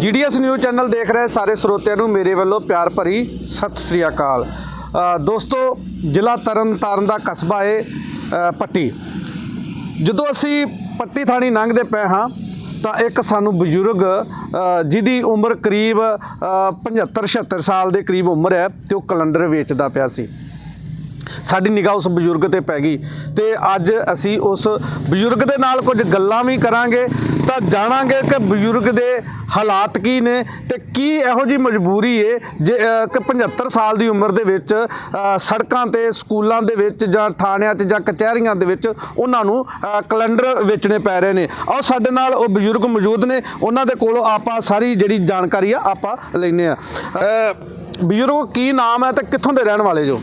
GDS news channel ਦੇਖ ਰਹੇ ਸਾਰੇ ਸਰੋਤਿਆਂ ਨੂੰ ਮੇਰੇ ਵੱਲੋਂ ਪਿਆਰ ਭਰੀ ਸਤਿ ਸ੍ਰੀ ਅਕਾਲ। ਦੋਸਤੋ, ਜ਼ਿਲ੍ਹਾ ਤਰਨਤਾਰਨ ਦਾ ਕਸਬਾ ਹੈ ਪੱਟੀ। ਜਦੋਂ ਅਸੀਂ ਪੱਟੀ ਥਾਣੀ ਲੰਘਦੇ ਪਏ ਹਾਂ, ਤਾਂ ਇੱਕ ਸਾਨੂੰ ਬਜ਼ੁਰਗ ਜਿਹਦੀ ਉਮਰ ਕਰੀਬ 75 76 ਸਾਲ ਦੇ ਕਰੀਬ ਉਮਰ ਹੈ, ਤੇ ਉਹ ਕੈਲੰਡਰ ਵੇਚਦਾ ਪਿਆ ਸੀ। ਸਾਡੀ ਨਿਗਾਹ ਉਸ ਬਜ਼ੁਰਗ ਤੇ ਪੈ ਗਈ ਤੇ ਅੱਜ ਅਸੀਂ ਉਸ ਬਜ਼ੁਰਗ ਦੇ ਨਾਲ ਕੁਝ ਗੱਲਾਂ ਵੀ ਕਰਾਂਗੇ ਤਾਂ ਜਾਣਾਂਗੇ ਕਿ ਬਜ਼ੁਰਗ ਦੇ ਹਾਲਾਤ ਕੀ ਨੇ ਤੇ ਕੀ ਇਹੋ ਜੀ ਮਜਬੂਰੀ ਏ ਜੇ ਕਿ 75 ਸਾਲ ਦੀ ਉਮਰ ਦੇ ਵਿੱਚ ਸੜਕਾਂ ਤੇ, ਸਕੂਲਾਂ ਦੇ ਵਿੱਚ ਜਾਂ ਥਾਣਿਆਂ 'ਚ ਜਾਂ ਕਚਹਿਰੀਆਂ ਦੇ ਵਿੱਚ ਉਹਨਾਂ ਨੂੰ ਕੈਲੰਡਰ ਵੇਚਣੇ ਪੈ ਰਹੇ ਨੇ। ਔਰ ਸਾਡੇ ਨਾਲ ਉਹ ਬਜ਼ੁਰਗ ਮੌਜੂਦ ਨੇ, ਉਹਨਾਂ ਦੇ ਕੋਲੋਂ ਆਪਾਂ ਸਾਰੀ ਜਿਹੜੀ ਜਾਣਕਾਰੀ ਆ ਆਪਾਂ ਲੈਨੇ ਆ ਬਜ਼ੁਰਗ, ਕੀ ਨਾਮ ਹੈ ਤੇ ਕਿੱਥੋਂ ਦੇ ਰਹਿਣ ਵਾਲੇ ਜੋ?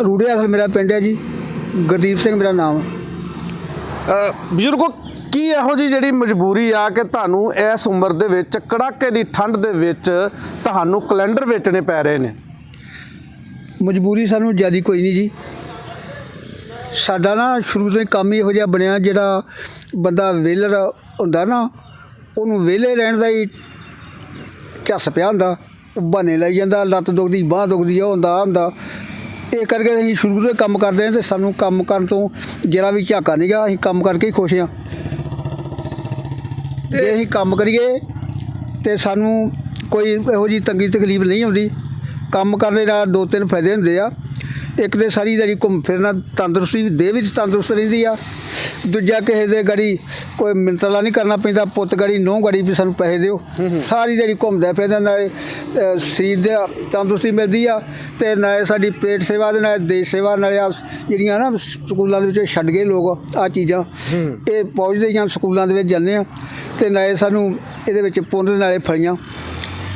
ਰੂੜਿਆ ਅਸਲ ਮੇਰਾ ਪਿੰਡ ਹੈ ਜੀ। ਗੁਰਦੀਪ ਸਿੰਘ ਮੇਰਾ ਨਾਮ। ਹੈ। ਬਜ਼ੁਰਗੋ, ਕੀ ਇਹੋ ਜੀ ਜਿਹੜੀ ਮਜਬੂਰੀ ਆ ਕਿ ਤੁਹਾਨੂੰ ਇਸ ਉਮਰ ਦੇ ਵਿੱਚ, ਕੜਾਕੇ ਦੀ ਠੰਡ ਦੇ ਵਿੱਚ ਤੁਹਾਨੂੰ ਕੈਲੰਡਰ ਵੇਚਣੇ ਪੈ ਰਹੇ ਨੇ? ਮਜਬੂਰੀ ਸਾਨੂੰ ਜਿਆਦੀ ਕੋਈ ਨਹੀਂ ਜੀ। ਸਾਡਾ ਨਾ ਸ਼ੁਰੂ ਤੋਂ ਹੀ ਕੰਮ ਹੀ ਇਹੋ ਜਿਹਾ ਬਣਿਆ, ਜਿਹੜਾ ਬੰਦਾ ਵਿਹਲਰ ਹੁੰਦਾ ਨਾ, ਉਹਨੂੰ ਵਿਹਲੇ ਰਹਿਣ ਦਾ ਹੀ ਝੱਸ ਪਿਆ ਹੁੰਦਾ। ਉਹ ਬਹਾਨੇ ਲਾਈ ਜਾਂਦਾ, ਲੱਤ ਦੁਖਦੀ, ਬਾਹ ਦੁਖਦੀ ਆ ਉਹ ਹੁੰਦਾ, ਆਹ ਹੁੰਦਾ। ਇਹ ਕਰਕੇ ਅਸੀਂ ਸ਼ੁਰੂ ਤੋਂ ਕੰਮ ਕਰਦੇ ਹਾਂ ਤੇ ਸਾਨੂੰ ਕੰਮ ਕਰਨ ਤੋਂ ਜਰਾ ਵੀ ਝਾਕਾ ਨਹੀਂਗਾ ਅਸੀਂ ਕੰਮ ਕਰਕੇ ਹੀ ਖੁਸ਼ ਹਾਂ। ਜੇ ਅਸੀਂ ਕੰਮ ਕਰੀਏ ਤੇ ਸਾਨੂੰ ਕੋਈ ਇਹੋ ਜੀ ਤੰਗੀ ਤਕਲੀਫ ਨਹੀਂ ਆਉਂਦੀ। ਕੰਮ ਕਰਨ ਦੇ ਨਾਲ ਦੋ ਤਿੰਨ ਫਾਇਦੇ ਹੁੰਦੇ ਆ। ਇੱਕ ਤੇ ਸਾਰੀ ਦਿਹਾੜੀ ਘੁੰਮ ਫਿਰਨਾ ਤੰਦਰੁਸਤੀ ਦੇਹ ਵੀ ਤੰਦਰੁਸਤ ਰਹਿੰਦੀ ਆ। ਦੂਜਾ ਕਿਸੇ ਦੇ ਗੜੀ ਕੋਈ ਮਿੰਤਲਾ ਨਹੀਂ ਕਰਨਾ ਪੈਂਦਾ ਪੁੱਤ ਗੜੀ ਨੋ ਗੜੀ ਵੀ ਸਾਨੂੰ ਪੈਸੇ ਦਿਓ। ਸਾਰੀ ਦਿਹਾੜੀ ਘੁੰਮਦਾ ਫਿਰਦਾ ਨਾਲੇ ਅ, ਸਰੀਰ ਦੇ ਤੰਦਰੁਸਤੀ ਮਿਲਦੀ ਆ ਤੇ ਨਾਲੇ ਸਾਡੀ ਪੇਟ ਸੇਵਾ ਦੇ ਨਾਲ ਦੇਸ਼ ਸੇਵਾ ਨਾਲੇ ਆ ਜਿਹੜੀਆਂ ਨਾ ਸਕੂਲਾਂ ਦੇ ਵਿੱਚ ਛੱਡ ਗਏ ਲੋਕ ਆ ਚੀਜ਼ਾਂ। ਇਹ ਪਹੁੰਚਦੇ ਜਾਂ ਸਕੂਲਾਂ ਦੇ ਵਿੱਚ ਜਾਂਦੇ ਆ ਤੇ ਨਾਲੇ ਸਾਨੂੰ ਇਹਦੇ ਵਿੱਚ ਪੁੰਨ ਦੇ ਨਾਲੇ ਫਲੀਆਂ।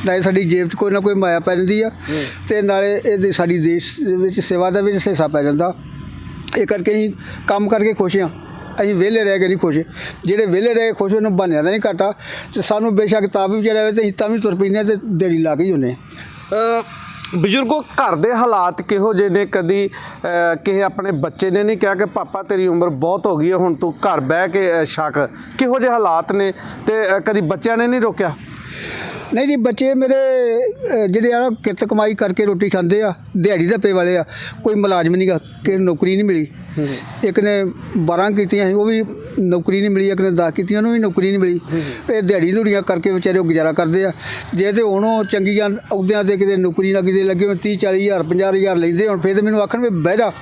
ਨਾਲੇ ਸਾਡੀ ਜੇਬ 'ਚ ਕੋਈ ਨਾ ਕੋਈ ਮਾਇਆ ਪੈ ਜਾਂਦੀ ਆ। ਤੇ ਨਾਲੇ ਇਹਦੀ ਸਾਡੀ ਦੇਸ਼ ਦੇ ਵਿੱਚ ਸੇਵਾ ਦਾ ਵਿੱਚ ਹਿੱਸਾ ਪੈ ਜਾਂਦਾ। ਇਹ ਕਰਕੇ ਅਸੀਂ ਕੰਮ ਕਰਕੇ ਖੁਸ਼ ਹਾਂ ਅਸੀਂ ਵਿਹਲੇ ਰਹਿ ਕੇ ਨਹੀਂ ਖੁਸ਼। ਜਿਹੜੇ ਵਿਹਲੇ ਰਹਿ ਖੁਸ਼ ਉਹਨੂੰ ਬਣਿਆ ਦਾ ਨਹੀਂ ਘਾਟਾ। ਤੇ ਸਾਨੂੰ ਬੇਸ਼ੱਕ ਤਾਂ ਵੀ ਵਿਚਾਰੇ ਤੇ ਅਸੀਂ ਤਾਂ ਵੀ ਤੁਰ ਹਾਂ ਤੇ ਦਿਹਾੜੀ ਲਾ ਕੇ ਹੀ ਹੁੰਦੇ ਹਾਂ। ਅ, ਬਜ਼ੁਰਗੋ ਘਰ ਦੇ ਹਾਲਾਤ ਕਿਹੋ ਜਿਹੇ ਨੇ? ਕਦੀ ਕਿਸੇ ਆਪਣੇ ਬੱਚੇ ਨੇ ਨਹੀਂ ਕਿਹਾ ਕਿ ਪਾਪਾ ਤੇਰੀ ਉਮਰ ਬਹੁਤ ਹੋ ਗਈ ਹੈ ਹੁਣ ਤੂੰ ਘਰ ਬਹਿ ਕੇ ਛਕ ਕਿਹੋ ਜਿਹੇ ਹਾਲਾਤ ਨੇ? ਤੇ ਕਦੀ ਬੱਚਿਆਂ ਨੇ ਨਹੀਂ ਰੋਕਿਆ? ਨਹੀਂ ਜੀ ਬੱਚੇ ਮੇਰੇ ਅਹ, ਜਿਹੜੇ ਆ ਕਿਰਤ ਕਮਾਈ ਕਰਕੇ ਰੋਟੀ ਖਾਂਦੇ ਆ ਦਿਹਾੜੀ ਦਾ ਪੇ ਵਾਲੇ ਆ ਕੋਈ ਮੁਲਾਜ਼ਮ ਨਹੀਂਗਾ ਕਿ ਨੌਕਰੀ ਨਹੀਂ ਮਿਲੀ। ਇੱਕ ਨੇ 12 ਕੀਤੀਆਂ ਸੀ ਉਹ ਵੀ ਨੌਕਰੀ ਨਹੀਂ ਮਿਲੀ ਇੱਕ ਨੇ 10 ਕੀਤੀਆਂ ਉਹਨੂੰ ਵੀ ਨੌਕਰੀ ਨਹੀਂ ਮਿਲੀ। ਇਹ ਦਿਹਾੜੀ ਧੂੜੀਆਂ ਕਰਕੇ ਵਿਚਾਰੇ ਉਹ ਗੁਜ਼ਾਰਾ ਕਰਦੇ ਆ। ਜੇ ਤੇ ਹੁਣ ਉਹ ਚੰਗੀਆਂ ਅਹੁਦਿਆਂ ਤੇ ਕਿਤੇ ਨੌਕਰੀ ਨਾ ਕਿਤੇ ਲੱਗੇ ਹੋਣ 30 40 ਹਜ਼ਾਰ 50 ਹਜ਼ਾਰ ਲੈਂਦੇ ਹੁਣ ਫੇਰ ਤੇ ਮੈਨੂੰ ਆਖਣ ਵੀ ਬਹਿ ਜਾ।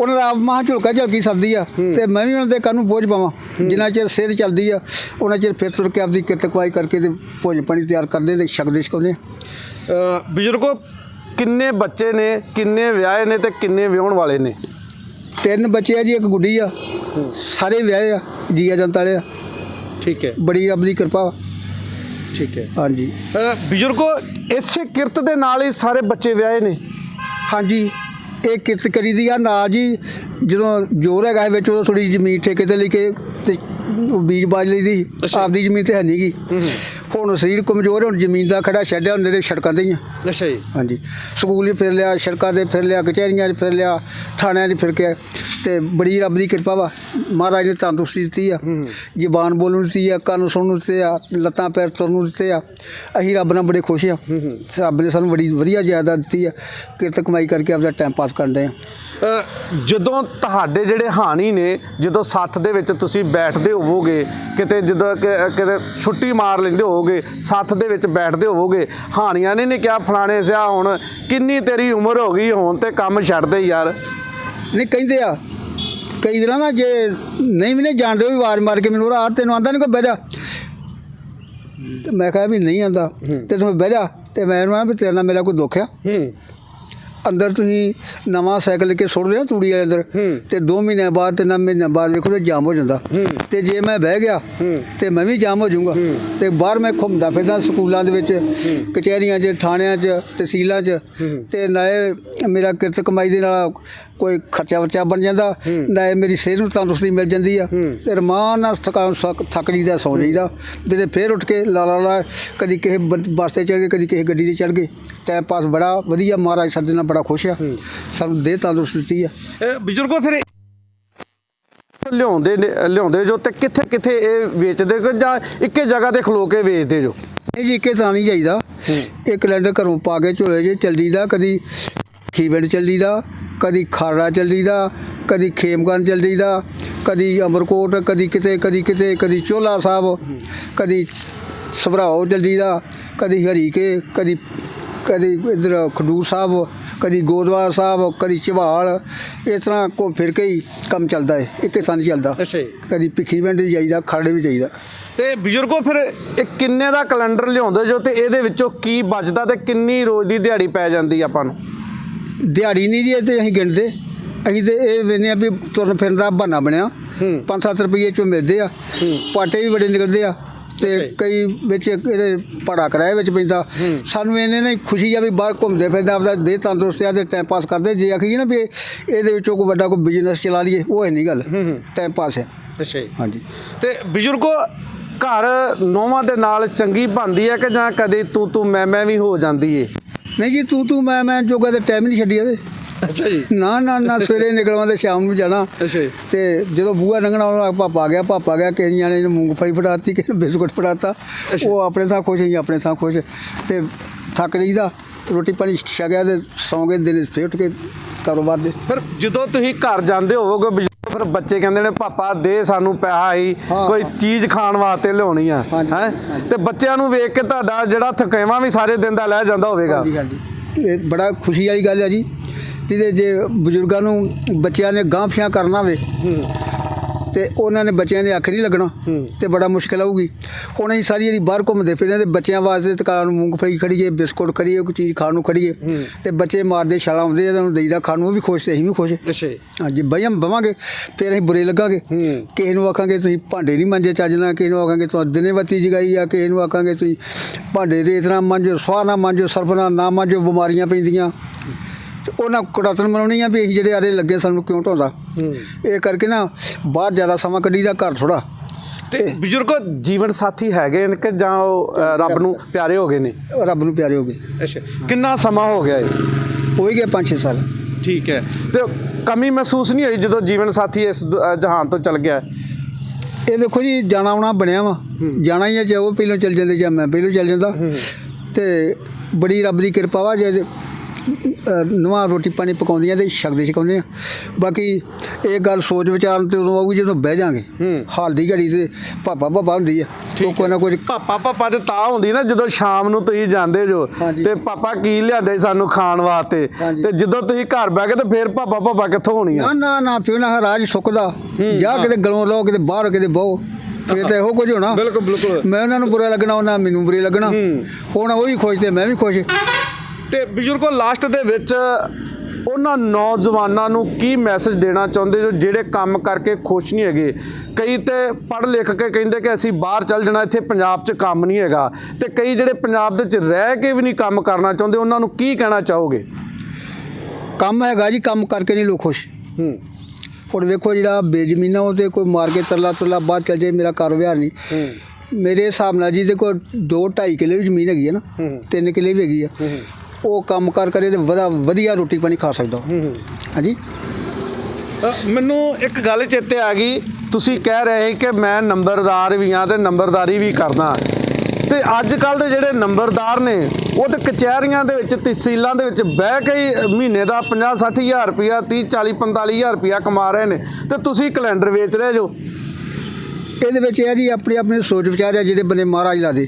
ਉਹਨਾਂ ਦਾ ਮਾਂ ਝੁਲਕਾ ਝਲਕੀ ਸਰਦੀ ਆ। ਤੇ ਮੈਂ ਵੀ ਉਹਨਾਂ ਦੇ ਕੰਨ ਨੂੰ ਬੋਝ ਪਾਵਾਂ। ਜਿੰਨਾ ਚਿਰ ਸਿਹਤ ਚੱਲਦੀ ਆ ਉਹਨਾਂ ਚਿਰ ਫਿਰ ਤੁਰ ਕੇ ਆਪਦੀ ਕਿਰਤ ਕਮਾਈ ਕਰਕੇ ਤੇ ਭੋਜਨ ਪਾਣੀ ਤਿਆਰ ਕਰਦੇ ਤੇ ਛਕਦੇ ਛਕਾਉਂਦੇ ਬਜ਼ੁਰਗੋ ਕਿੰਨੇ ਬੱਚੇ ਨੇ ਕਿੰਨੇ ਵਿਆਹੇ ਨੇ ਤੇ ਕਿੰਨੇ ਵਿਆਹਣ ਵਾਲੇ ਨੇ? ਤਿੰਨ ਬੱਚੇ ਆ ਜੀ ਇੱਕ ਗੁੱਡੀ ਆ। ਸਾਰੇ ਵਿਆਹੇ ਆ ਜੀਆ ਜੰਤ ਵਾਲੇ ਆ। ਠੀਕ ਹੈ। ਬੜੀ ਰੱਬ ਦੀ ਕਿਰਪਾ। ਠੀਕ ਹੈ। ਹਾਂਜੀ। ਬਜ਼ੁਰਗੋ ਇਸੇ ਕਿਰਤ ਦੇ ਨਾਲ ਹੀ ਸਾਰੇ ਬੱਚੇ ਵਿਆਹੇ ਨੇ? ਹਾਂਜੀ। ਇਹ ਕਿਰਤ ਕਰੀਦੀ ਆ ਨਾਲ ਜੀ ਜਦੋਂ ਜੋਰ ਹੈਗਾ ਇਹ ਵਿੱਚ ਉਹ ਥੋੜੀ ਜ਼ਮੀਨ ਠੇਕੇ ਤੇ ਲੈ ਕੇ ਤੇ ਬੀਜ ਬਾਜ ਲਈਦੀ ਸੀ। ਅੱਛਾ। ਆਪਦੀ ਜ਼ਮੀਨ ਤੇ ਹੈ ਨਹੀਂਗੀ ਹੁਣ ਸਰੀਰ ਕਮਜ਼ੋਰ ਹੈ, ਹੁਣ ਜ਼ਮੀਨ ਦਾ ਖੜਾ ਛੱਡਿਆ ਹੁਣ ਨੇੜੇ ਸੜਕਾਂ ਤੇ ਹੀ ਆ। ਅੱਛਾ ਜੀ। ਹਾਂਜੀ। ਸਕੂਲ ਵੀ ਫਿਰ ਲਿਆ ਸੜਕਾਂ ਤੇ ਫਿਰ ਲਿਆ ਕਚਹਿਰੀਆਂ 'ਚ ਫਿਰ ਲਿਆ ਥਾਣਿਆਂ 'ਚ ਫਿਰ ਕੇ ਤੇ ਬੜੀ ਰੱਬ ਦੀ ਕਿਰਪਾ ਵਾ। ਮਹਾਰਾਜ ਨੇ ਤੰਦਰੁਸਤੀ ਦਿੱਤੀ ਆ। ਜ਼ਬਾਨ ਬੋਲਣ ਨੂੰ ਦਿੱਤੀ ਆ ਕੰਨ ਸੁਣਨ ਨੂੰ ਦਿੱਤੇ ਆ ਲੱਤਾਂ ਪੈਰ ਤੁਰਨ ਨੂੰ ਦਿੱਤੇ ਆ। ਅਸੀਂ ਰੱਬ ਨਾਲ ਬੜੇ ਖੁਸ਼ ਆ। ਰੱਬ ਨੇ ਸਾਨੂੰ ਬੜੀ ਵਧੀਆ ਜਾਇਦਾਦ ਦਿੱਤੀ ਆ ਕਿਰਤ ਕਮਾਈ ਕਰਕੇ ਆਪਦਾ ਟਾਈਮ ਪਾਸ ਕਰਦੇ ਆ। ਜਦੋਂ ਤੁਹਾਡੇ ਜਿਹੜੇ ਹਾਣੀ ਨੇ ਜਦੋਂ ਸੱਥ ਦੇ ਵਿੱਚ ਤੁਸੀਂ ਬੈਠਦੇ ਹੋਵੋਗੇ ਕਿਤੇ ਜਦੋਂ ਕਿਤੇ ਛੁੱਟੀ ਮਾਰ ਲੈਂਦੇ ਹੋਵੋਗੇ ਸੱਥ ਦੇ ਵਿੱਚ ਬੈਠਦੇ ਹੋਵੋਗੇ। ਹਾਣੀਆਂ ਨੇ ਨਹੀਂ ਕਿਹਾ ਫਲਾਣੇ ਸਿਆ ਹੁਣ ਕਿੰਨੀ ਤੇਰੀ ਉਮਰ ਹੋ ਗਈ ਹੁਣ ਤੇ ਕੰਮ ਛੱਡ ਦੇ ਯਾਰ। ਨਹੀਂ ਕਹਿੰਦੇ ਆ ਕਈ ਵਾਰ ਨਾ ਜੇ ਨਹੀਂ ਵੀ ਨਹੀਂ ਜਾਣਦੇ ਉਹ ਵੀ ਆਵਾਜ਼ ਮਾਰ ਕੇ ਮੈਨੂੰ ਆ ਤੈਨੂੰ ਆਂਦਾ ਨਹੀਂ ਕੋਈ ਬਹਿ ਜਾ। ਤੇ ਮੈਂ ਕਿਹਾ ਵੀ ਨਹੀਂ ਆਂਦਾ ਤੇ ਤੂੰ ਬਹਿ ਜਾ ਤੇ ਮੈਂ ਉਹਨੂੰ ਵੀ ਤੇਰੇ ਨਾਲ ਮੇਰਾ ਕੋਈ ਦੁੱਖ ਆ। ਅੰਦਰ ਤੁਸੀਂ ਨਵਾਂ ਸਾਈਕਲ ਕੇ ਸੁੱਟਦੇ ਨਾ ਤੂੜੀ ਵਾਲੇ ਅੰਦਰ ਤੇ 2 ਮਹੀਨੇ ਬਾਅਦ ਤੇ 9 ਮਹੀਨੇ ਬਾਅਦ ਵੇਖੋ ਤੇ ਜਾਮ ਹੋ ਜਾਂਦਾ। ਤੇ ਜੇ ਮੈਂ ਬਹਿ ਗਿਆ ਤੇ ਮੈਂ ਵੀ ਜਾਮ ਹੋ ਜਾਊਂਗਾ। ਤੇ ਬਾਹਰ ਮੈਂ ਘੁੰਮਦਾ ਫਿਰਦਾ ਸਕੂਲਾਂ ਦੇ ਵਿੱਚ ਕਚਹਿਰੀਆਂ 'ਚ ਥਾਣਿਆਂ 'ਚ ਤਹਿਸੀਲਾਂ 'ਚ ਤੇ ਨਾਲੇ ਮੇਰਾ ਕਿਰਤ ਕਮਾਈ ਦੇ ਨਾਲ ਕੋਈ ਖਰਚਾ ਵਰਚਾ ਬਣ ਜਾਂਦਾ ਨਾਲੇ ਮੇਰੀ ਸਿਹਤ ਨੂੰ ਤੰਦਰੁਸਤੀ ਮਿਲ ਜਾਂਦੀ ਆ। ਤੇ ਰਮਾਨ ਨਾਲ ਥਕਾ ਥੱਕ- ਥੱਕ ਜੀਦਾ ਸੌ ਜਾਈਦਾ। ਤੇ ਫੇਰ ਉੱਠ ਕੇ ਲਾ ਲਾ ਲਾ ਕਦੀ ਕਿਸੇ ਬੱਸ ਤੇ ਚੜ ਗਏ ਕਦੀ ਕਿਸੇ ਗੱਡੀ ਤੇ ਚੜ ਗਏ। ਟਾਈਮ ਪਾਸ ਬੜਾ ਵਧੀਆ ਮਹਾਰਾਜ ਸਾਡੇ ਨਾਲ ਬੜਾ ਖੁਸ਼ ਆ। ਸਾਨੂੰ ਦੇਹ ਤੰਦਰੁਸਤੀ ਆ। ਇਹ ਬਜ਼ੁਰਗੋ ਫਿਰ ਲਿਆਉਂਦੇ ਨੇ ਲਿਆਉਂਦੇ ਜੋ ਤੇ ਕਿੱਥੇ ਕਿੱਥੇ ਇਹ ਵੇਚਦੇ ਜਾਂ ਇੱਕੇ ਜਗ੍ਹਾ ਤੇ ਖਲੋ ਕੇ ਵੇਚਦੇ ਜੋ? ਇਹ ਜੀ ਇੱਕੇ ਥਾਂ ਨਹੀਂ ਜਾਈਦਾ। ਇਹ ਕੈਲੰਡਰ ਘਰੋਂ ਪਾ ਕੇ ਝੋਲੇ 'ਚ ਚੱਲ ਜੀਦਾ ਕਦੀ ਖੀਵੜ ਚੱਲ ਜੀਦਾ ਕਦੀ ਖਾੜਾ ਚੱਲ ਜੀਦਾ ਕਦੀ ਖੇਮਗੰਜ ਚੱਲ ਜੀਦਾ ਕਦੀ ਅਮਰਕੋਟ ਕਦੀ ਕਿਤੇ ਕਦੀ ਕਿਤੇ ਕਦੀ ਚੋਲਾ ਸਾਹਿਬ ਕਦੀ ਸਭਰਾਓ ਚੱਲ ਜੀਦਾ ਕਦੀ ਹਰੀਕੇ ਕਦੀ ਕਦੀ ਇਧਰ ਖਡੂਰ ਸਾਹਿਬ ਕਦੀ ਗੋਦਵਾਰ ਸਾਹਿਬ ਕਦੀ ਝਵਾਲ ਇਸ ਤਰ੍ਹਾਂ ਕੋ ਫਿਰ ਕੇ ਹੀ ਕੰਮ ਚੱਲਦਾ ਹੈ ਇੱਕੇ ਥਾਂ ਨਹੀਂ ਚੱਲਦਾ। ਅੱਛਾ ਕਦੀ ਭਿੱਖੀਵਿੰਡ ਵੀ ਜਾਈਦਾ ਖਾੜੇ ਵੀ ਜਾਈਦਾ। ਤੇ ਬਜ਼ੁਰਗੋ ਫਿਰ ਇਹ ਕਿੰਨੇ ਦਾ ਕੈਲੰਡਰ ਲਿਆਉਂਦੇ ਜੋ ਤੇ ਇਹਦੇ ਵਿੱਚੋਂ ਕੀ ਬਚਦਾ ਤੇ ਕਿੰਨੀ ਰੋਜ਼ ਦੀ ਦਿਹਾੜੀ ਪੈ ਜਾਂਦੀ ਆਪਾਂ ਨੂੰ? ਦਿਹਾੜੀ ਨਹੀਂ ਜੀ ਇਹ ਤੇ ਅਸੀਂ ਗਿਣਦੇ। ਅਸੀਂ ਤੇ ਇਹ ਵੇਨੇ ਆ ਵੀ ਤੁਰਨ ਫਿਰਨ ਦਾ ਬਹਾਨਾ ਬਣਿਆ। ਹੂੰ। 5-7 ਰੁਪਏ ਚੋਂ ਮਿਲਦੇ ਆ। ਪਾਟੇ ਵੀ ਬੜੇ ਨਿਕਲਦੇ ਆ ਤੇ ਕਈ ਵਿੱਚ ਇਹਦੇ ਪੜਾ ਕਿਰਾਏ ਵਿੱਚ ਪੈਂਦਾ। ਸਾਨੂੰ ਇਹਨੇ ਨਹੀਂ ਖੁਸ਼ੀ ਆ ਵੀ ਬਾਹਰ ਘੁੰਮਦੇ ਫਿਰਦੇ ਆਪਦਾ ਦੇਹ ਤੰਦਰੁਸਤ ਆ ਤੇ ਟਾਈਮ ਪਾਸ ਕਰਦੇ। ਜੇ ਆਖੀਏ ਨਾ ਵੀ ਇਹ- ਇਹਦੇ ਵਿੱਚੋਂ ਕੋਈ ਵੱਡਾ ਕੋਈ ਬਿਜ਼ਨਸ ਚਲਾ ਲਈਏ ਉਹ ਹੈ ਨਹੀਂ ਗੱਲ। ਹੂੰ ਹੂੰ। ਟਾਈਮ ਪਾਸ ਹੈ। ਅੱਛਾ ਜੀ। ਹਾਂਜੀ। ਤੇ ਬਜ਼ੁਰਗੋ ਘਰ ਨੌਵਾਂ ਦੇ ਨਾਲ ਚੰਗੀ ਬਣਦੀ ਹੈ ਕਿ ਜਾਂ ਕਦੇ ਤੂੰ ਤੂੰ ਮੈਂ ਮੈਂ ਵੀ ਹੋ ਜਾਂਦੀ ਏ? ਨਹੀਂ ਜੀ ਤੂੰ ਤੂੰ ਮੈਂ ਮੈਂ ਜੋਗਾ ਤੇ ਟਾਈਮ ਨਹੀਂ ਛੱਡੀ ਇਹਦੇ ਅੱਛਾ ਜੀ। ਨਾ ਨਾ ਨਾ ਸਵੇਰੇ ਨਿਕਲਵਾਂ ਤੇ ਸ਼ਾਮ ਨੂੰ ਜਾਣਾ। ਅੱਛਾ ਜੀ। ਤੇ ਜਦੋਂ ਬੂਆ ਲੰਘਣਾ ਉਹਨਾਂ ਪਾਪਾ ਗਿਆ ਪਾਪਾ ਗਿਆ ਕਿਸੇ ਨਿਆਣੇ ਨੂੰ ਮੂੰਗਫਲੀ ਫੜਾਤੀ ਕਿਸੇ ਨੂੰ ਬਿਸਕੁਟ ਫੜਾਤਾ। ਉਹ ਆਪਣੇ ਥਾਂ ਖੁਸ਼ ਅਸੀਂ ਆਪਣੇ ਥਾਂ ਖੁਸ਼। ਤੇ ਥੱਕ ਜਾਈਦਾ ਰੋਟੀ ਪਾਣੀ ਛਕਿਆ ਤੇ ਸੌਂ ਗਏ ਦਿਨ ਫੇਰ ਉੱਠ ਕੇ ਕਾਰੋਬਾਰ ਦੇ। ਫਿਰ ਜਦੋਂ ਤੁਸੀਂ ਘਰ ਜਾਂਦੇ ਹੋਵੋਗੇ ਫਿਰ ਬੱਚੇ ਕਹਿੰਦੇ ਨੇ ਪਾਪਾ ਦੇ ਸਾਨੂੰ ਪੈਸਾ ਹੀ। ਕੋਈ। ਚੀਜ਼ ਖਾਣ ਵਾਸਤੇ ਲਿਆਉਣੀ ਆ ਹੈ। ਤੇ ਬੱਚਿਆਂ ਨੂੰ ਵੇਖ ਕੇ ਤੁਹਾਡਾ ਜਿਹੜਾ ਥਕੇਵਾਂ ਵੀ ਸਾਰੇ ਦਿਨ ਦਾ ਲੈ ਜਾਂਦਾ ਹੋਵੇਗਾ। ਹਾਂਜੀ ਹਾਂਜੀ। ਇਹ ਬੜਾ ਖੁਸ਼ੀ ਵਾਲੀ ਗੱਲ ਹੈ ਜੀ ਜਿਹਦੇ ਜੇ ਬਜ਼ੁਰਗਾਂ ਨੂੰ ਬੱਚਿਆਂ ਨੇ ਗਾਂਹ ਫਿਆਂ ਕਰਨਾ ਹੋਵੇ ਤੇ ਉਹਨਾਂ ਨੇ ਬੱਚਿਆਂ ਦੇ ਅੱਖ ਨਹੀਂ ਲੱਗਣਾ। ਤੇ ਬੜਾ ਮੁਸ਼ਕਿਲ ਆਊਗੀ। ਹੁਣ ਅਸੀਂ ਸਾਰੀ ਜਿਹੜੀ ਬਾਹਰ ਘੁੰਮਦੇ ਫਿਰਦੇ ਤੇ ਬੱਚਿਆਂ ਵਾਸਤੇ ਦੁਕਾਨ ਨੂੰ ਮੂੰਗਫਲੀ ਖੜੀਏ ਬਿਸਕੁਟ ਖੜੀਏ ਕੋਈ ਚੀਜ਼ ਖਾਣ ਨੂੰ ਖੜੀਏ। ਤੇ ਬੱਚੇ ਮਾਰਦੇ ਛਾਲਾਂ ਆਉਂਦੇ ਆ ਤੁਹਾਨੂੰ ਦੇਈਦਾ ਖਾਣ ਨੂੰ ਵੀ ਖੁਸ਼ ਤੇ ਅਸੀਂ ਵੀ ਖੁਸ਼। ਅੱਛਾ ਹਾਂਜੀ ਬਈਆਂ ਬਵਾਂਗੇ ਫਿਰ ਅਸੀਂ ਬੁਰੇ ਲੱਗਾਂਗੇ। ਕਿਸੇ ਨੂੰ ਆਖਾਂਗੇ ਤੁਸੀਂ ਭਾਂਡੇ ਨਹੀਂ ਮਾਂਜੇ ਚੱਜ ਨਾਲ ਕਿਸੇ ਨੂੰ ਆਖਾਂਗੇ ਤੁਸੀਂ ਦਿਨੇ ਬੱਤੀ ਜਗਾਈ ਆ ਕਿਸੇ ਨੂੰ ਆਖਾਂਗੇ ਤੁਸੀਂ ਭਾਂਡੇ ਦੇ ਇਤਨਾ ਮਾਂਜੋ ਸਵਾਹ ਨਾ ਮਾਂਜੋ ਸਰਫ ਨਾ ਮਾਂਜੋ ਬਿਮਾਰੀਆਂ ਪੈਂਦੀਆਂ। ਤੇ ਉਹਨਾਂ ਕੁੜਾਤਨ ਮਨਾਉਣੀ ਆ ਵੀ ਅਸੀਂ ਜਿਹੜੇ ਆਰੇ ਲੱਗੇ ਸਾਨੂੰ ਕਿਉਂ ਢਾਉਂਦਾ? ਹੂੰ। ਇਹ ਕਰਕੇ ਨਾ ਬਾਹਰ ਜ਼ਿਆਦਾ ਸਮਾਂ ਕੱਢੀਦਾ ਘਰ ਥੋੜਾ ਤੇ ਬਜ਼ੁਰਗੋ ਜੀਵਨ ਸਾਥੀ ਹੈਗੇ ਨੇ ਕਿ ਜਾਂ ਉਹ ਅ, ਰੱਬ ਨੂੰ ਪਿਆਰੇ ਹੋ ਗਏ ਨੇ? ਰੱਬ ਨੂੰ ਪਿਆਰੇ ਹੋ ਗਏ। ਅੱਛਾ ਕਿੰਨਾ ਸਮਾਂ ਹੋ ਗਿਆ ਇਹ? ਹੋ ਹੀ ਗਏ 5-6 ਸਾਲ। ਠੀਕ ਹੈ। ਤੇ ਕਮੀ ਮਹਿਸੂਸ ਨਹੀਂ ਹੋਈ ਜਦੋਂ ਜੀਵਨ ਸਾਥੀ ਇਸ ਦ- ਅ, ਜਹਾਨ ਤੋਂ ਚਲ ਗਿਆ? ਇਹ ਵੇਖੋ ਜੀ ਜਾਣਾ ਆਉਣਾ ਬਣਿਆ ਵਾ। ਜਾਣਾ ਹੀ ਆ ਜੇ ਉਹ ਪਹਿਲੋਂ ਚੱਲ ਜਾਂਦੇ ਜਾਂ ਮੈਂ ਪਹਿਲੋਂ ਚੱਲ ਜਾਂਦਾ। ਤੇ ਬੜੀ ਰੱਬ ਦੀ ਕਿਰਪਾ ਵਾ ਜੇ ਨਵਾਂ ਰੋਟੀ ਪਾਣੀ ਪਕਾਉਂਦੀਆਂ ਤੇ ਛਕਦੇ ਛਕਾਉਂਦੇ ਆ। ਬਾਕੀ ਇਹ ਗੱਲ ਸੋਚ ਵਿਚਾਰਨ ਤੇ ਉਦੋਂ ਆਊਗੀ ਜਦੋਂ ਬਹਿ ਜਾਾਂਗੇ। ਹਾਲ ਦੀ ਘੜੀ ਤੇ ਪਾਪਾ ਪਾਪਾ ਹੁੰਦੀ ਆ। ਉਹ ਕੋਈ ਨਾ ਕੁਝ ਪਾਪਾ ਪਾਪਾ ਤੇ ਤਾਂ ਹੁੰਦੀ ਨਾ ਜਦੋਂ ਸ਼ਾਮ ਨੂੰ ਤੁਸੀਂ ਜਾਂਦੇ ਜੋ। ਤੇ ਪਾਪਾ ਕੀ ਲਿਆਂਦੇ ਸਾਨੂੰ ਖਾਣ ਵਾਸਤੇ। ਤੇ ਜਦੋਂ ਤੁਸੀਂ ਘਰ ਬਹਿ ਕੇ ਤੇ ਫਿਰ ਪਾਪਾ ਪਾਪਾ ਕਿੱਥੋਂ ਹੋਣੀ ਆ ਨਾ ਨਾ ਨਾ ਪਿਓ ਨਾ ਰਾਜ ਸੁੱਕਦਾ। ਜਾ ਕਿਤੇ ਗਲੋਂ ਲਓ ਕਿਤੇ ਬਾਹਰ ਕਿਤੇ ਬਹੁ। ਫਿਰ ਤਾਂ ਇਹੋ ਕੁਝ ਹੋਣਾ। ਬਿਲਕੁਲ ਬਿਲਕੁਲ। ਮੈਂ ਉਹਨਾਂ ਨੂੰ ਬੁਰਾ ਲੱਗਣਾ ਉਹਨਾਂ ਮੈਨੂੰ ਬੁਰੇ ਲੱਗਣਾ। ਹੁਣ ਉਹ ਵੀ ਖੁਸ਼ ਤੇ ਮੈਂ ਵੀ ਖੁਸ਼। ਤੇ ਬਜ਼ੁਰਗੋ ਲਾਸਟ ਦੇ ਵਿੱਚ ਉਹਨਾਂ ਨੌਜਵਾਨਾਂ ਨੂੰ ਕੀ ਮੈਸੇਜ ਦੇਣਾ ਚਾਹੁੰਦੇ ਜੋ ਜਿਹੜੇ ਕੰਮ ਕਰਕੇ ਖੁਸ਼ ਨਹੀਂ ਹੈਗੇ? ਕਈ ਤੇ ਪੜ੍ਹ ਲਿਖ ਕੇ ਕਹਿੰਦੇ ਕਿ ਅਸੀਂ ਬਾਹਰ ਚੱਲ ਜਾਣਾ ਇੱਥੇ ਪੰਜਾਬ 'ਚ ਕੰਮ ਨਹੀਂ ਹੈਗਾ। ਤੇ ਕਈ ਜਿਹੜੇ ਪੰਜਾਬ ਦੇ ਵਿੱਚ ਰਹਿ ਕੇ ਵੀ ਨਹੀਂ ਕੰਮ ਕਰਨਾ ਚਾਹੁੰਦੇ ਉਹਨਾਂ ਨੂੰ ਕੀ ਕਹਿਣਾ ਚਾਹੋਗੇ? ਕੰਮ ਹੈਗਾ ਜੀ ਕੰਮ ਕਰਕੇ ਨਹੀਂ ਲੋਕ ਖੁਸ਼। ਹੂੰ। ਹੁਣ ਵੇਖੋ ਜਿਹੜਾ ਬੇਜ਼ਮੀਨਾ ਉਹ ਤੇ ਕੋਈ ਮਾਰ ਕੇ ਤਰਲਾ ਤੁਰਲਾ ਬਾਅਦ ਚੱਲ ਜਾਏ ਮੇਰਾ ਕਾਰੋਬਾਰ ਨਹੀਂ। ਹੂੰ। ਮੇਰੇ ਹਿਸਾਬ ਨਾਲ ਜੀ ਦੇ ਕੋਲ 2 2.5 ਕਿੱਲੇ ਜ਼ਮੀਨ ਹੈਗੀ ਹੈ ਨਾ। ਹੂੰ। 3 ਕਿੱਲੇ ਵੀ ਹੈਗੀ ਆ। ਉਹ ਕੰਮ ਕਰ ਕਰੇ ਤੇ ਵਧਾ ਵਧੀਆ ਰੋਟੀ ਪਾਣੀ ਖਾ ਸਕਦਾ ਹਾਂਜੀ? ਮੈਨੂੰ ਇੱਕ ਗੱਲ ਚੇਤੇ ਆ ਗਈ। ਤੁਸੀਂ ਕਹਿ ਰਹੇ ਕਿ ਮੈਂ ਨੰਬਰਦਾਰ ਵੀ ਹਾਂ ਤੇ ਨੰਬਰਦਾਰੀ ਵੀ ਕਰਦਾ। ਤੇ ਅੱਜ ਕੱਲ ਦੇ ਜਿਹੜੇ ਨੰਬਰਦਾਰ ਨੇ ਉਹ ਤੇ ਕਚਹਿਰੀਆਂ ਦੇ ਵਿੱਚ ਤਹਿਸੀਲਾਂ ਦੇ ਵਿੱਚ ਬਹਿ ਕੇ ਹੀ ਮਹੀਨੇ ਦਾ 50 60 ਹਜ਼ਾਰ ਰੁਪਇਆ 30 40 45 ਹਜ਼ਾਰ ਰੁਪਇਆ ਕਮਾ ਰਹੇ ਨੇ। ਤੇ ਤੁਸੀਂ ਕੈਲੰਡਰ ਵੇਚ ਰਹੇ ਜੋ। ਇਹਦੇ ਵਿੱਚ ਇਹ ਜੀ ਆਪਣੀ ਆਪਣੀ ਸੋਚ ਵਿਚਾਰ ਆ ਜਿਹੜੇ ਬੰਦੇ ਮਹਾਰਾਜ ਲਾ ਦੇ।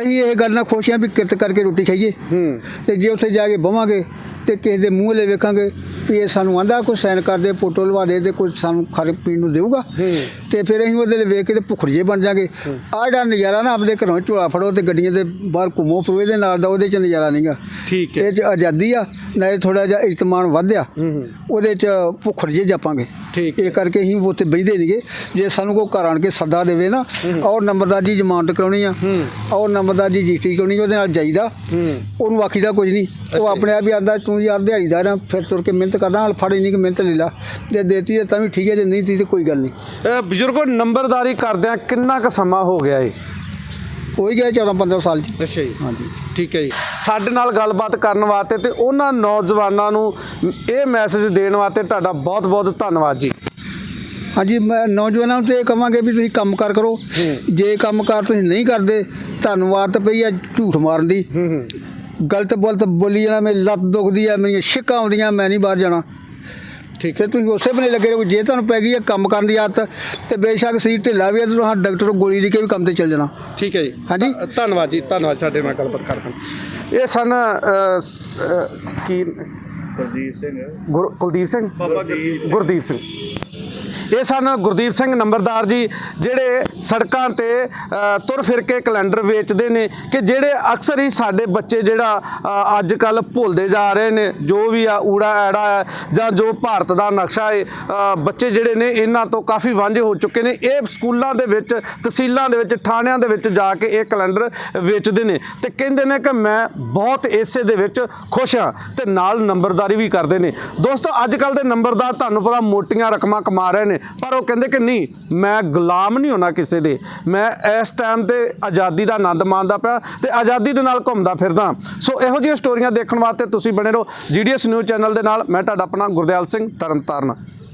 ਅਸੀਂ ਇਹ ਗੱਲ ਨਾਲ ਖੁਸ਼ ਹਾਂ ਵੀ ਕਿਰਤ ਕਰਕੇ ਰੋਟੀ ਖਾਈਏ। ਹੂੰ। ਤੇ ਜੇ ਉੱਥੇ ਜਾ ਕੇ ਬਵਾਂਗੇ ਤੇ ਕਿਸੇ ਦੇ ਮੂੰਹ ਲੈ ਵੇਖਾਂਗੇ ਵੀ ਇਹ ਸਾਨੂੰ ਆਂਦਾ ਕੋਈ ਸਾਈਨ ਕਰਦੇ ਫੋਟੋ ਲਵਾ ਦੇ ਤੇ ਕੋਈ ਸਾਨੂੰ ਖਾਣ ਪੀਣ ਨੂੰ ਦੇਊਗਾ। ਹੂੰ। ਤੇ ਫਿਰ ਅਸੀਂ ਉਹਦੇ ਲਈ ਵੇਖ ਕੇ ਤੇ ਭੁੱਖੜ ਜੇ ਬਣ ਜਾਗੇ। ਆਹ ਜਿਹੜਾ ਨਜ਼ਾਰਾ ਨਾ ਆਪਣੇ ਘਰੋਂ ਝੋਲਾ ਫੜੋ ਤੇ ਗੱਡੀਆਂ ਦੇ ਬਾਹਰ ਘੁੰਮੋ ਫਿਰੋ ਇਹਦੇ ਨਾਲ ਦਾ ਉਹਦੇ ਚ ਨਜ਼ਾਰਾ ਨਹੀਂਗਾ ਠੀਕ ਇਹ ਚ ਆਜ਼ਾਦੀ ਆ ਨਾਲੇ ਥੋੜਾ ਜਿਹਾ ਇਤਮਾਨ ਵਧਿਆ ਹੂੰ। ਉਹਦੇ ਚ ਭੁੱਖੜ ਜੇ ਜਾਪਾਂਗੇ। ਠੀਕ ਇਹ ਕਰਕੇ ਅਸੀਂ ਉੱਥੇ ਬੈਠਦੇ ਨਹੀਂਗੇ ਜੇ ਸਾਨੂੰ ਕੋਈ ਘਰ ਆਣ ਕੇ ਸੱਦਾ ਦੇਵੇ ਨਾ ਔਰ ਨੰਬਰਦਾਰ ਜੀ ਜ਼ਮਾਨਤ ਕਰਾਉਣੀ ਆ। ਹੂੰ। ਔਰ ਨੰਬਰਦਾਰ ਜੀ ਕਰਾਉਣੀ ਉਹਦੇ ਨਾਲ ਜਾਈਦਾ। ਹੂੰ। ਉਹਨੂੰ ਆਖੀਦਾ ਕੁਝ ਨਹੀਂ। ਉਹ ਆਪਣੇ ਆਪ ਹੀ ਆਂਦਾ ਤੂੰ ਯਾਰ ਦਿਹਾੜੀਦਾਰ ਆ ਫਿਰ ਤੁਰ ਕੇ ਮਿਹਨਤ ਕਰਦਾ ਨਾਲ ਫੜ ਨਹੀਂ ਕਿ ਮਿਹਨਤ ਲੈ ਲਾ। ਜੇ ਦੇਤੀ ਹੈ ਤਾਂ ਵੀ ਠੀਕ ਹੈ ਜੇ ਨਹੀਂ ਦਿੱਤੀ ਤਾਂ ਕੋਈ ਗੱਲ ਨਹੀਂ। ਬਜ਼ੁਰਗੋ ਨੰਬਰਦਾਰੀ ਕਰਦਿਆਂ ਕਿੰਨਾ ਕੁ ਸਮਾਂ ਹੋ ਗਿਆ ਏ? ਹੋ ਹੀ ਗਿਆ 14 15 ਸਾਲ ਜੀ ਅੱਛਾ ਜੀ। ਹਾਂਜੀ। ਠੀਕ ਹੈ ਜੀ। ਸਾਡੇ ਨਾਲ ਗੱਲਬਾਤ ਕਰਨ ਵਾਸਤੇ ਤੇ ਉਹਨਾਂ ਨੌਜਵਾਨਾਂ ਨੂੰ ਇਹ ਮੈਸੇਜ ਦੇਣ ਵਾਸਤੇ ਤੁਹਾਡਾ ਬਹੁਤ ਬਹੁਤ ਧੰਨਵਾਦ ਜੀ। ਹਾਂਜੀ ਮੈਂ ਨੌਜਵਾਨਾਂ ਨੂੰ ਤੇ ਇਹ ਕਹਾਂਗੇ ਵੀ ਤੁਸੀਂ ਕੰਮ ਕਾਰ ਕਰੋ। ਜੇ ਕੰਮ ਕਾਰ ਤੁਸੀਂ ਨਹੀਂ ਕਰਦੇ ਤੁਹਾਨੂੰ ਆਦਤ ਪਈ ਆ ਝੂਠ ਮਾਰਨ ਦੀ। ਗਲਤ ਬਲਤ ਬੋਲੀ ਜਾਣਾ ਮੇਰੀ ਲੱਤ ਦੁਖਦੀ ਆ ਮੇਰੀਆਂ ਛਿੱਕਾਂ ਆਉਂਦੀਆਂ ਮੈਂ ਨਹੀਂ ਬਾਹਰ ਜਾਣਾ। ਠੀਕ ਫਿਰ ਤੁਸੀਂ ਉਸੇ ਬਨੇ ਲੱਗੇ ਰਹੋ ਜੇ ਤੁਹਾਨੂੰ ਪੈ ਗਈ ਹੈ ਕੰਮ ਕਰਨ ਦੀ ਆਦਤ ਤੇ ਬੇਸ਼ੱਕ ਸੀ ਢਿੱਲਾ ਵੀ ਹੈ ਤਾਂ ਤੁਹਾਨੂੰ ਡਾਕਟਰ ਨੂੰ ਗੋਲੀ ਦੇ ਕੇ ਵੀ ਕੰਮ ਤੇ ਚੱਲ ਜਾਣਾ। ਠੀਕ ਹੈ ਜੀ। ਹਾਂਜੀ। ਧੰ- ਧੰਨਵਾਦ ਜੀ ਧੰਨਵਾਦ ਸਾਡੇ ਨਾਲ ਗੱਲਬਾਤ ਕਰਨ ਇਹ ਸਨ ਅ, ਸ- ਅ, ਕੀ? ਕੁਲਦੀਪ ਸਿੰਘ। ਗੁਰ- ਕੁਲਦੀਪ ਸਿੰਘ? ਬਾਬਾ ਗੁਰਦੀਪ ਸਿੰਘ। ਇਹ ਸਨ ਗੁਰਦੀਪ ਸਿੰਘ ਨੰਬਰਦਾਰ ਜੀ, ਜਿਹੜੇ ਸੜਕਾਂ ਤੇ ਤੁਰ ਫਿਰ ਕੇ ਕੈਲੰਡਰ ਵੇਚਦੇ ਨੇ ਕਿ ਜਿਹੜੇ ਅਕਸਰ ਹੀ ਸਾਡੇ ਬੱਚੇ ਜਿਹੜਾ ਅੱਜ ਕੱਲ ਭੁੱਲਦੇ ਜਾ ਰਹੇ ਨੇ, ਜੋ ਵੀ ਆ ਊੜਾ ਐੜਾ ਹੈ ਜਾਂ ਜੋ ਭਾਰਤ ਦਾ ਨਕਸ਼ਾ ਹੈ ਬੱਚੇ ਜਿਹੜੇ ਨੇ ਇਹਨਾਂ ਤੋਂ ਕਾਫੀ ਵਾਂਝੇ ਹੋ ਚੁੱਕੇ ਨੇ। ਇਹ ਸਕੂਲਾਂ ਦੇ ਵਿੱਚ, ਤਹਿਸੀਲਾਂ ਦੇ ਵਿੱਚ, ਥਾਣਿਆਂ ਦੇ ਵਿੱਚ ਜਾ ਕੇ ਇਹ ਕੈਲੰਡਰ ਵੇਚਦੇ ਨੇ ਤੇ ਕਹਿੰਦੇ ਨੇ ਕਿ ਮੈਂ ਬਹੁਤ ਇਸੇ ਦੇ ਵਿੱਚ ਖੁਸ਼ ਹਾਂ ਤੇ ਨਾਲ ਨੰਬਰਦਾਰੀ ਵੀ ਕਰਦੇ ਨੇ। ਦੋਸਤੋ ਅੱਜ ਕੱਲ ਦੇ ਨੰਬਰਦਾਰ ਤੁਹਾਨੂੰ ਪਤਾ ਮੋਟੀਆਂ ਰਕਮਾਂ ਕਮਾ ਰਹੇ ਨੇ। ਪਰ ਉਹ ਕਹਿੰਦੇ ਕਿ ਨਹੀਂ, ਮੈਂ ਗੁਲਾਮ ਨਹੀਂ ਹੋਣਾ ਕਿਸੇ ਦੇ। ਮੈਂ ਇਸ ਟਾਈਮ ਤੇ ਆਜ਼ਾਦੀ ਦਾ ਆਨੰਦ ਮਾਣਦਾ ਪਿਆ ਤੇ ਆਜ਼ਾਦੀ ਦੇ ਨਾਲ ਘੁੰਮਦਾ ਫਿਰਦਾ। ਸੋ ਇਹੋ ਜਿਹੀਆਂ ਸਟੋਰੀਆਂ ਦੇਖਣ ਵਾਸਤੇ ਤੁਸੀਂ ਬਣੇ ਰਹੋ ਜੀਡੀਐਸ ਨਿਊਜ਼ ਚੈਨਲ ਦੇ ਨਾਲ। ਮੈਂ ਤੁਹਾਡਾ ਆਪਣਾ ਗੁਰਦਿਆਲ ਸਿੰਘ ਤਰਨਤਾਰਨ।